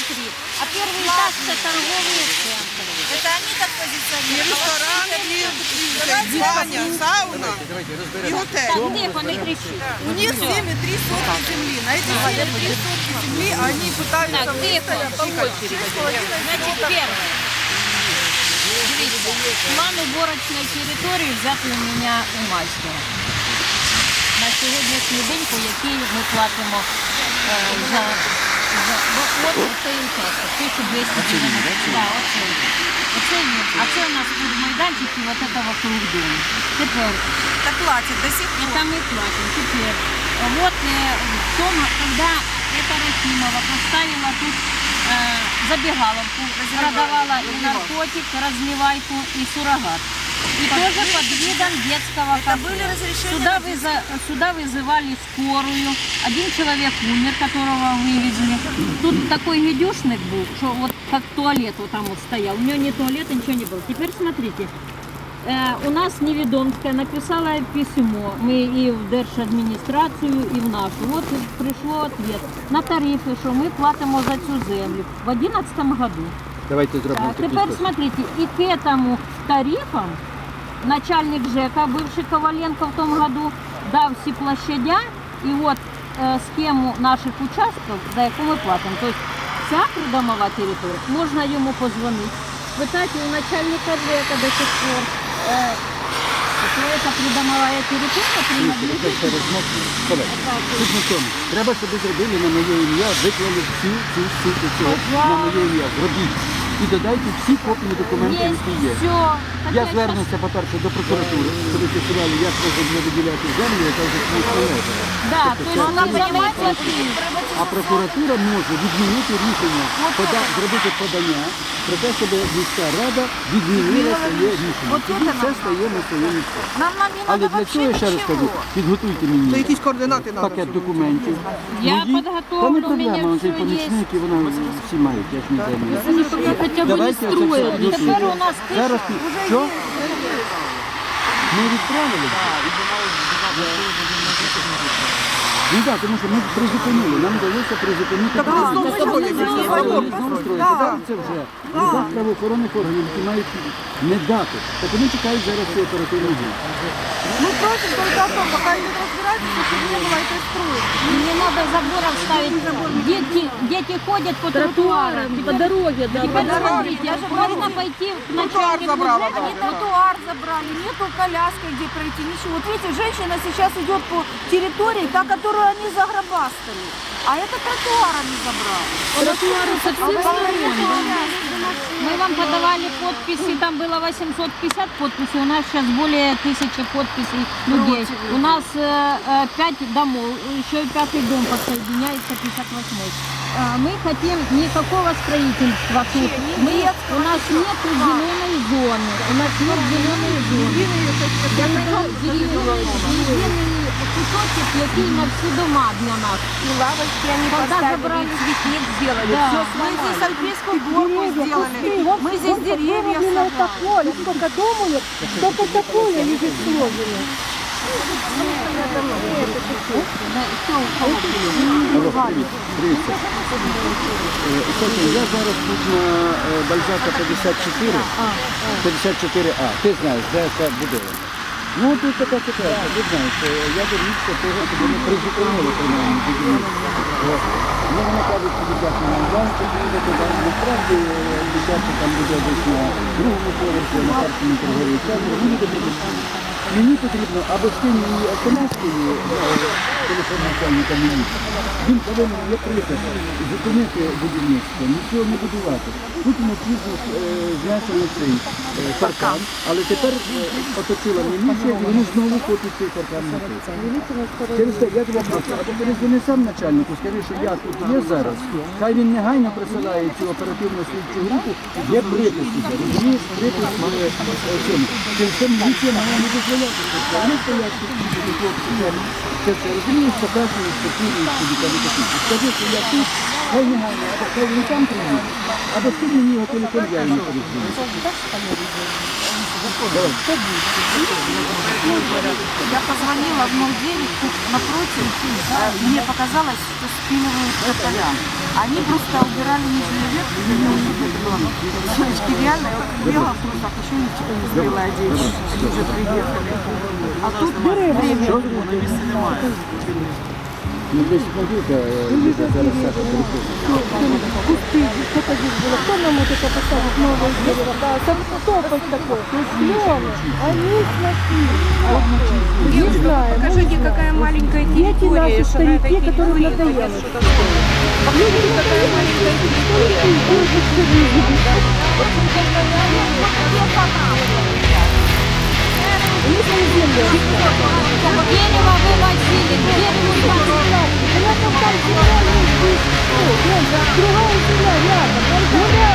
внутри. А первый этаж это торговый центр. Это они так І позиционируют. ресторан, і, і баня, сауна, і готель. Так, тихо, не кричи. У них 7,3 сотки земли. На эти 7,3 сотки земли они пытаются Так, тихо, выстоять по тихо, очереди. 6,5 Значить, перше. Дивіться, план уборочної території взятий у мене у мастера. На сьогоднішній день, по якій ми платимо е, за, за бо от цей участок, 1290. Да, оцей. Оце він. А це у нас тут майданчик і от це вокруг дому. Тепер Так платят до сих пор. это мы платим. Теперь, вот э, в том, когда эта Рахимова поставила тут э, забегаловку, продавала и наркотик, разливайку и суррогат. И тоже под видом детского Это кафе. были разрешения Сюда, на выза- сюда вызывали скорую. Один человек умер, которого вывезли. Тут такой гадюшник был, что вот как туалет вот там вот стоял. У него ни туалета, ничего не было. Теперь смотрите. Э, у нас Невідомська написала письмо. Ми і в Держадміністрацію, і в нашу. От прийшло ответ на тарифи, що ми платимо за цю землю в 2011 году. Давайте зробимо Так, такий теперь спосіб. смотрите, и к этому тарифам начальник ЖЭКа, бывший Коваленко в том году, дав всі площадя, і от е, схему наших участків, за яку ми платимо. Тобто ця придомова територія, можна йому позвонити, спитати у начальника ЖЭКа до сих пор, е, що це придомова територія принадлежить. Це розмовку. Колеги, Тут на тому. Треба, щоб ви зробили на моє ім'я, виклали всю цю суті цього на моє ім'я. Зробіть. І додайте всі копії документів, які є. Я звернуся, по-перше, до прокуратури, щоб фіксували, як можна не виділяти землю, яка вже комусь належала. Да, то есть вона займається. А прокуратура може відмінити рішення, пода- зробити подання про те, щоб міська рада відмінила своє рішення. Тоді все стає на своє місце. Нам, нам не Але надо для цього, я ще раз кажу, ничего. підготуйте мені якісь координати надо. пакет документів. Я Мої- підготовлю, Та не у проблема, мене он все цей помічник, і вона всі мають, я ж не займаюся. Хотя бы не Давайте оце все строили. підготуйте. Тепер у нас Зараз пишуть, пі- що? Ми відправили? Ну так, тому що ми призупинили, нам вдалося призупинити. Так вони знову строять, Вони вони знову знову строять. Тепер це вже руках правоохоронних органів, які мають не дати. Так вони чекають зараз цю оперативну групу. Мы просим только о том, пока идет разбирательство, чтобы не было этой стройки. Не надо заборов ставить. Дети, дети ходят по тротуарам, по дороге. Да, Теперь смотрите, можно пойти к начальнику забрала, ЖЭКа, Они тротуар забрали, нету коляски, где пройти, ничего. Вот видите, женщина сейчас идет по территории, та, которую они загробастали. А это тротуар они забрали. Тротуары со всех сторон. Мы вам подавали подписи, там было 850 подписей, у нас сейчас более тысячи подписей людей. У нас э, э, пять домов, еще и пятый дом подсоединяется, 58 Э, Мы хотим никакого строительства тут. Мы, у нас нет зеленой зоны. У нас нет зеленой зоны. Єдиний кусочок, який на всі дома для нас. И лавочки они Когда поставили, забрали? и цветник сделали. Да. Всё мы здесь альпийскую горку сделали. Мы здесь деревья сажали. сколько думают, только такое люди сложили. Алло, привіт. Привіт. Е, Софія, я зараз тут на е, Бальзака 54, 54А. Ти знаєш, де це будова. Ну, тут така ситуація, ви знаєте, я домігся того, щоб вони призупинили принаймні будівництво. Ну, вони кажуть, що дитячі майдан, що буде там Насправді, дитячі там буде десь на другому поверсі, на першому торговій центрі. Вони буде. Мені потрібно або з тим смс-кою телефон начальника міліції. Він повинен є припис зупинити будівництво, нічого не будувати. Тут вночі е, знесено цей е, паркан, але тепер е, оточила міліція і вони знову хочуть цей паркан накрити. Через те я тебе прошу, або перезвони сам начальнику, скажи, що я тут є зараз. Хай він негайно присилає цю оперативну слідчу групу, є припис розумієш, припис е, цьому. Через це міліція має не дозволяти. все. Вони стоять ці це розумієш, такі. Скажи, що я тут, хай негайно, або я йому перезвоню. Я позвонила в 09 тут напротив, мне показалось, что спиливают тополя. Они просто убирали чтобы это было. Девочки реально, я вот в трусах, еще ничего не успела одеть. Они уже приехали. А тут время. Ну, десь подивка, Ліза зараз Саша перепише. Кусты, сколько здесь было. Кто нам вот это поставит новое дерево? Да, там топать такой. Клево. Они смотри. Не знаю. Покажите, какая маленькая Дети территория, наши что на этой старики, которым надоело. Дерево вывозили, дерево Другая земля рядом. Ну да,